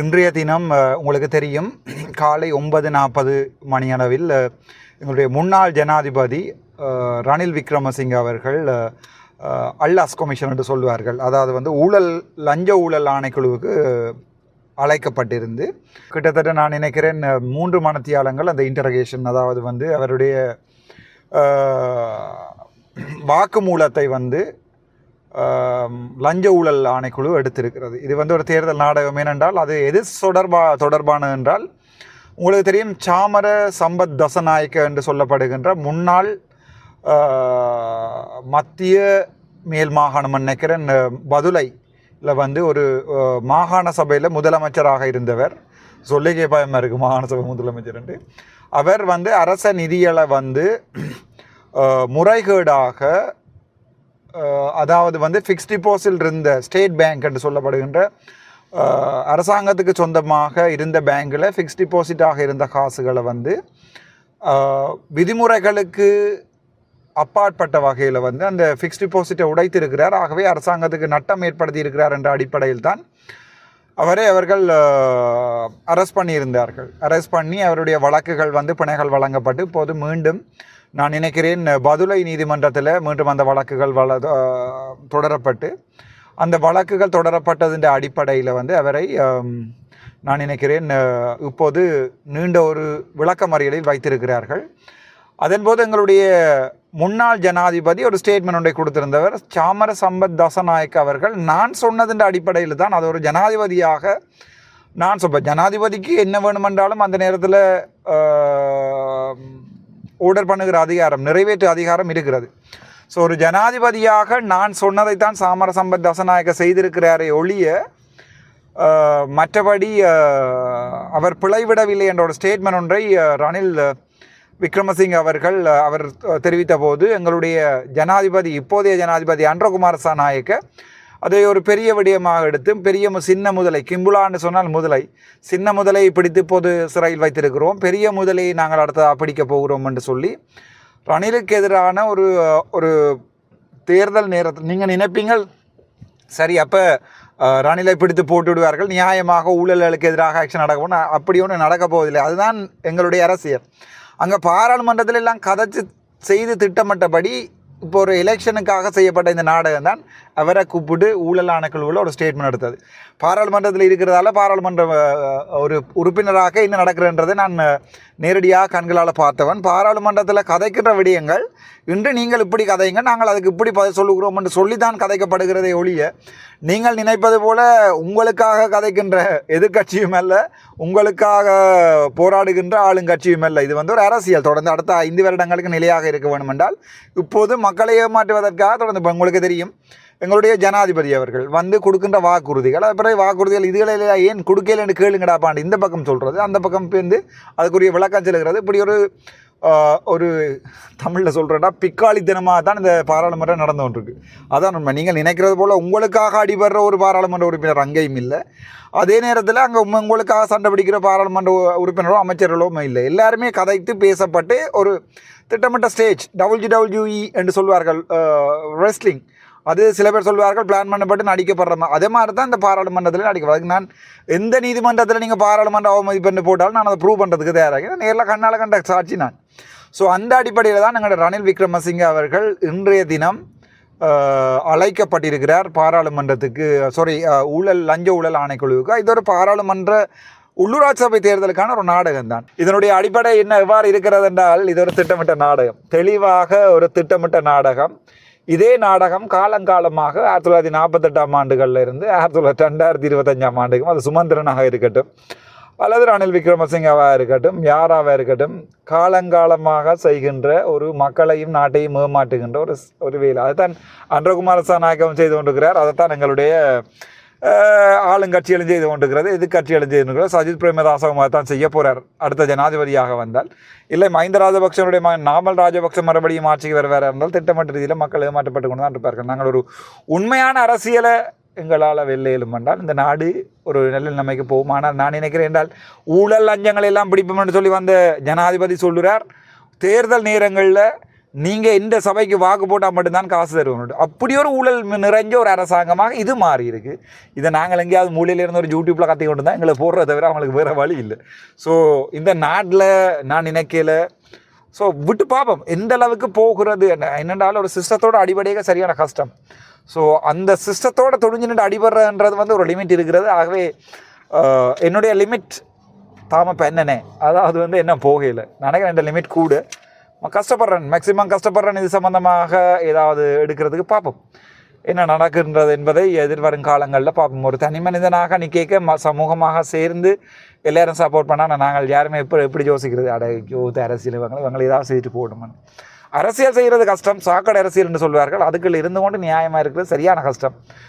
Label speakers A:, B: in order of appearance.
A: இன்றைய தினம் உங்களுக்கு தெரியும் காலை ஒன்பது நாற்பது மணியளவில் எங்களுடைய முன்னாள் ஜனாதிபதி ரணில் விக்ரமசிங்க அவர்கள் அல்லாஸ் கமிஷன் என்று சொல்வார்கள். அதாவது வந்து ஊழல் லஞ்ச ஊழல் ஆணைக்குழுவுக்கு அழைக்கப்பட்டிருந்து கிட்டத்தட்ட நான் நினைக்கிறேன் மூன்று மணத்தியாலங்கள் அந்த இன்டரகேஷன் அதாவது வந்து அவருடைய வாக்குமூலத்தை வந்து லஞ்ச ஊழல் ஆணைக்குழு எடுத்திருக்கிறது. இது வந்து ஒரு தேர்தல் நாடகம் ஏனென்றால் அது எது தொடர்பா தொடர்பானது என்றால் உங்களுக்கு தெரியும் சாமர சம்பத் தசநாயக்க என்று சொல்லப்படுகின்ற முன்னாள் மத்திய மேல் மாகாணம் நினைக்கிறேன் பதுளையில் வந்து ஒரு மாகாண சபையில் முதலமைச்சராக இருந்தவர். சொல்லிக்கே பயமாக இருக்குது மாகாண சபை முதலமைச்சர் அவர் வந்து அரச நிதிகளை வந்து முறைகேடாக அதாவது வந்து ஃபிக்ஸ்ட் டிபாசிட் இருந்த ஸ்டேட் பேங்க் என்று சொல்லப்படுகின்ற அரசாங்கத்துக்கு சொந்தமாக இருந்த பேங்கில் ஃபிக்ஸ்ட் டிபாசிட்டாக இருந்த காசுகளை வந்து விதிமுறைகளுக்கு அப்பாற்பட்ட வகையில் வந்து அந்த ஃபிக்ஸ்ட் டிபாசிட்டை உடைத்திருக்கிறார். ஆகவே அரசாங்கத்துக்கு நட்டம் ஏற்படுத்தி இருக்கிறார் என்ற அடிப்படையில் தான் அவரை அவர்கள் அரெஸ்ட் பண்ணியிருந்தார்கள். அரெஸ்ட் பண்ணி அவருடைய வழக்குகள் வந்து பிணைகள் வழங்கப்பட்டு இப்போது மீண்டும் நான் நினைக்கிறேன் பதுளை நீதிமன்றத்தில் மீண்டும் அந்த வழக்குகள் வள தொடரப்பட்டு அந்த வழக்குகள் தொடரப்பட்டதின் அடிப்படையில் வந்து அவரை நான் நினைக்கிறேன் இப்போது நீண்ட ஒரு விளக்கமறியலில் வைத்திருக்கிறார்கள். அதன்போது எங்களுடைய முன்னாள் ஜனாதிபதி ஒரு ஸ்டேட்மெண்ட் ஒன்றை கொடுத்திருந்தவர் சாமர சம்பத் தசநாயக் அவர்கள் நான் சொன்னதின் அடிப்படையில் தான் அது ஒரு ஜனாதிபதியாக நான் சொப்ப ஜனாதிபதிக்கு என்ன வேணுமென்றாலும் அந்த நேரத்தில் ஆர்டர் பண்ணுகிற அதிகாரம் நிறைவேற்று அதிகாரம் இருக்கிறது. ஸோ ஒரு ஜனாதிபதியாக நான் சொன்னதைத்தான் சாமர சம்பத் தசநாயக்க செய்திருக்கிறாரே ஒழிய மற்றபடி அவர் பிழைவிடவில்லை என்ற ஒரு ஸ்டேட்மெண்ட் ஒன்றை ரணில் விக்ரமசிங் அவர்கள் அவர் தெரிவித்த போது எங்களுடைய ஜனாதிபதி இப்போதைய ஜனாதிபதி அன்றகுமார் சாநாயக்க அதை ஒரு பெரிய விடயமாக எடுத்து பெரிய மு- சின்ன முதலை கிம்புலான்னு சொன்னால் முதலை. சின்ன முதலை பிடித்து பொது சிறையில் வைத்திருக்கிறோம். பெரிய முதலை நாங்கள் அடுத்ததாக பிடிக்க போகிறோம் என்று சொல்லி ரணிலுக்கு எதிரான ஒரு ஒரு தேர்தல் நேரத்தில் நீங்கள் நினைப்பீங்கள்? சரி அப்போ ரணிலை பிடித்து போட்டு விடுவார்கள் நியாயமாக ஊழல்களுக்கு எதிராக ஆக்ஷன் நடக்கும். அப்படி ஒன்றும் நடக்க போவதில்லை. அதுதான் எங்களுடைய அரசியல். அங்கே பாராளுமன்றத்தில் எல்லாம் கதைச்சு செய்து திட்டமிட்டபடி இப்போ ஒரு எலெக்ஷனுக்காக செய்யப்பட்ட இந்த நாடகம் தான் அவரை கூப்பிட்டு ஊழல் ஆணைக்குழுவில் ஒரு ஸ்டேட்மெண்ட் எடுத்தது. பாராளுமன்றத்தில் இருக்கிறதால பாராளுமன்ற ஒரு உறுப்பினராக என்ன நடக்கிறன்றதை நான் நேரடியாக கண்களால் பார்த்தவன். பாராளுமன்றத்தில் கதைக்கின்ற விடயங்கள். இன்று நீங்கள் இப்படி கதைங்க நாங்கள் அதுக்கு இப்படி பதில் சொல்லுகிறோம் என்று சொல்லித்தான் கதைக்கப்படுகிறதே ஒழிய நீங்கள் நினைப்பது போல உங்களுக்காக கதைக்கின்ற எதிர்கட்சியும் அல்ல உங்களுக்காக போராடுகின்ற ஆளுங்கட்சியும் அல்ல. இது வந்து ஒரு அரசியல். தொடர்ந்து அடுத்த ஐந்து வருடங்களுக்கு நிலையாக இருக்க வேண்டும் என்றால் இப்போது மக்களை ஏமாற்றுவதற்காக தொடர்ந்து இப்போ உங்களுக்கு தெரியும் எங்களுடைய ஜனாதிபதி அவர்கள் வந்து கொடுக்கின்ற வாக்குறுதிகள் அப்புறம் வாக்குறுதிகள் இதுகளில் ஏன் கொடுக்கலன்னு கேளுங்கடா பாண்டு. இந்த பக்கம் சொல்கிறது அந்த பக்கம் வந்து அதுக்குரிய விளக்கம் செலுகிறது. இப்படி ஒரு ஒரு தமிழில் சொல்கிறேன்னா பிக்காளித்தனமாக தான் இந்த பாராளுமன்றம் நடந்து கொண்டிருக்கு. அதான் உண்மை. நீங்கள் நினைக்கிறது போல் உங்களுக்காக அடிபடுற ஒரு பாராளுமன்ற உறுப்பினர் அங்கேயும் இல்லை. அதே நேரத்தில் அங்கே உங்களுக்காக சண்டை பிடிக்கிற பாராளுமன்ற உறுப்பினரோ அமைச்சர்களோ இல்லை. எல்லாருமே கதைத்து பேசப்பட்டு ஒரு திட்டமிட்ட ஸ்டேஜ் டபுள்யூ டபுள்யூஇ என்று சொல்வார்கள் ரெஸ்லிங் அது சில பேர் சொல்வார்கள் பிளான் பண்ணப்பட்டு நடிக்கப்படுற மாதிரி அதே மாதிரி தான் இந்த பாராளுமன்றத்தில் நடிக்க நான் எந்த நீதிமன்றத்தில் நீங்கள் பாராளுமன்ற அவமதிப்பெண்ணு போட்டாலும் நான் அதை ப்ரூவ் பண்ணுறதுக்கு தயாராக ஏன்னா நேரில் கண்ணால் கண்ட சாட்சி நான். ஸோ அந்த அடிப்படையில் தான் எங்களோட ரணில் விக்ரமசிங்க அவர்கள் இன்றைய தினம் அழைக்கப்பட்டிருக்கிறார் பாராளுமன்றத்துக்கு சாரி ஊழல் லஞ்ச ஊழல் ஆணைக்குழுவுக்கு. இது ஒரு பாராளுமன்ற உள்ளூராட்சி சபை தேர்தலுக்கான ஒரு நாடகம் தான். இதனுடைய அடிப்படை என்ன எவ்வாறு இருக்கிறது என்றால் இது ஒரு திட்டமிட்ட நாடகம். தெளிவாக ஒரு திட்டமிட்ட நாடகம். இதே நாடகம் காலங்காலமாக ஆயிரத்தி தொள்ளாயிரத்தி நாற்பத்தெட்டாம் ஆண்டுகளில் இருந்து ஆயிரத்தி தொள்ளாயிரத்தி ரெண்டாயிரத்தி இருபத்தஞ்சாம் ஆண்டுக்கும் அது சுமந்திரனாக இருக்கட்டும். அல்லது ரணில் விக்ரமசிங்கவாக இருக்கட்டும் யாராக இருக்கட்டும் காலங்காலமாக செய்கின்ற ஒரு மக்களையும் நாட்டையும் ஏமாற்றுகின்ற ஒரு ஒரு வேலை. அதுதான் அன்றகுமாரசா நாயகம் செய்து கொண்டிருக்கிறார். அதைத்தான் எங்களுடைய ஆளுங்கட்சியிலும் செய்து கொண்டிருக்கிறது எதிர்கட்சியிலும் செய்து கொண்டிருக்கிறது. சஜித் பிரேமதாசவும் தான் செய்ய போகிறார் அடுத்த ஜனாதிபதியாக வந்தால். இல்லை மஹிந்த ராஜபக்சனுடைய மகன் நாமல் ராஜபக்ச மறுபடியும் ஆட்சிக்கு வருவார் இருந்தால் திட்டமிட்ட ரீதியில் மக்கள் ஏமாற்றப்பட்டு கொண்டு தான் இருப்பார்கள். நாங்கள் ஒரு உண்மையான அரசியலை எங்களால் வெள்ளையிலும் என்றால் இந்த நாடு ஒரு நல்ல நிலைமைக்கு போகும். ஆனால் நான் நினைக்கிறேன் என்றால் ஊழல் லஞ்சங்கள் எல்லாம் பிடிப்போம் என்று சொல்லி வந்த ஜனாதிபதி சொல்லுறார். தேர்தல் நேரங்களில் நீங்கள் இந்த சபைக்கு வாக்கு போட்டால் மட்டும்தான் காசு தருவோம். அப்படி ஒரு ஊழல் நிறைஞ்ச ஒரு அரசாங்கமாக இது மாறி இருக்கு. இதை நாங்கள் எங்கேயாவது மூலையில இருந்து ஒரு யூடியூப்பில் கத்தி கொண்டு தான் எங்களை போடுறத தவிர அவங்களுக்கு வேறு வழி இல்லை. ஸோ இந்த நாட்டில் நான் நினைக்கல. ஸோ விட்டு பார்ப்போம் எந்த அளவுக்கு போகிறது? என்ன என்னென்றாலும் ஒரு சிஸ்டத்தோட அடிப்படையாக சரியான கஷ்டம். ஸோ அந்த சிஸ்டத்தோட தொழிஞ்சு நின்று அடிபடுறன்றது வந்து ஒரு லிமிட் இருக்கிறது. ஆகவே என்னுடைய லிமிட் தாம இப்போ என்னனே? அதாவது வந்து என்ன போகையில்? நினைக்கிறேன் இந்த லிமிட் கூட. கஷ்டப்படுறேன். மேக்ஸிமம் கஷ்டப்படுறேன். இது சம்மந்தமாக ஏதாவது எடுக்கிறதுக்கு பார்ப்போம். என்ன நடக்கின்றது என்பதை எதிர்வரும் காலங்களில் பார்ப்போம். ஒரு தனி மனிதனாக நீ கேட்க ம சமூகமாக சேர்ந்து எல்லாரும் சப்போர்ட் பண்ணால் நாங்கள் யாருமே எப்படி எப்படி யோசிக்கிறது? அட யோத்து அரசியல் இவங்க இவங்களை ஏதாவது செய்துட்டு போடணும்னு அரசியல் செய்கிறது கஷ்டம். சாக்கடை அரசியல் என்று சொல்வார்கள். அதுக்குள்ள இருந்து கொண்டு நியாயமாக இருக்கிறது சரியான கஷ்டம்.